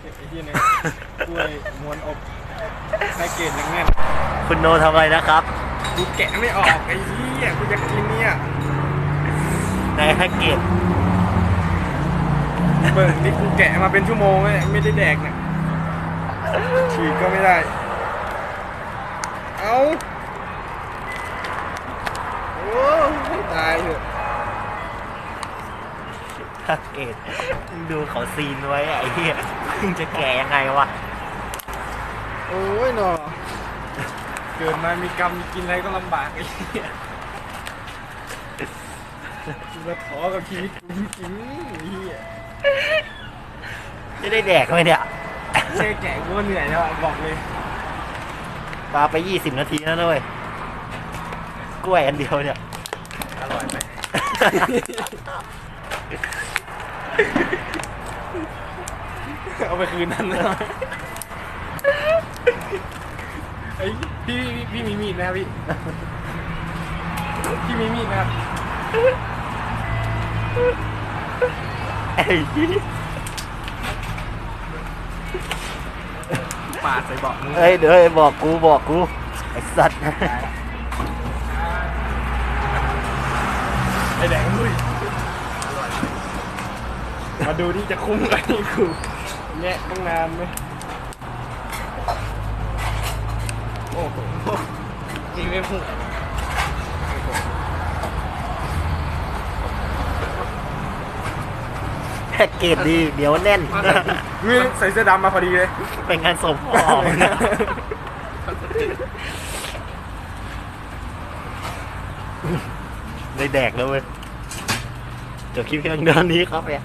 ไอ้ที่เนี่ยกล้วยม้วนอบแพ็กเกจยังแน่นคุณโนทำอะไรนะครับกูแกะไม่ออกไอ้เหี้ยกูจะกินเนี่ยในแพ็กเกจเบิ่งนี่กูแกะมาเป็นชั่วโมงแล้วเนี่ยไม่ได้แดกเนี่ยฉีกก็ไม่ได้ เอาโอ้ให้ตายเถอะ แพ็กเกจมึงดูเขาซีนไว้อะไอ้เหี้ยมึงจะแก่ยังไงวะโอ้ยหนอเกิดมามีกรรมกินอะไรก็ลำบากไอ้เหี้ยกูจะท้อกับชีวิตกูจริงๆไอ้เหี้ยจะได้แดกไหมเนี่ยแค่แกะกูก็เหนื่อยแล้วอะบอกเลยปาไปยี่สิบนาทีแล้วนะเว้ยกล้วยอันเดียวเนี่ย อร่อยไหม เอาไปคืนนั้นเลยไอ้ยพี่พี่พี่มีมีดไหมครับพี่ พี่มีมีดไหมครับไอ้เหี้ยปาดใส่เบาะมึงเฮ้ยเดี๋ยวไอ้บอกกูบอกกูไอ้สัตว์ ไอ้แดงลุย มาดูที่จะคุ้มกันนี่กูแงะตั้งนานไหมโอ้โหยิงไม่พุ่งแพ็กเกจดี เดี๋ยวแน่น นี่ใส่เสื้อดำมาพอดีเลย เป็นงานศพพ่อมึงนะได้แดกแล้วเว้ยจบคลิปเพียงเท่านี้ครับเนี่ย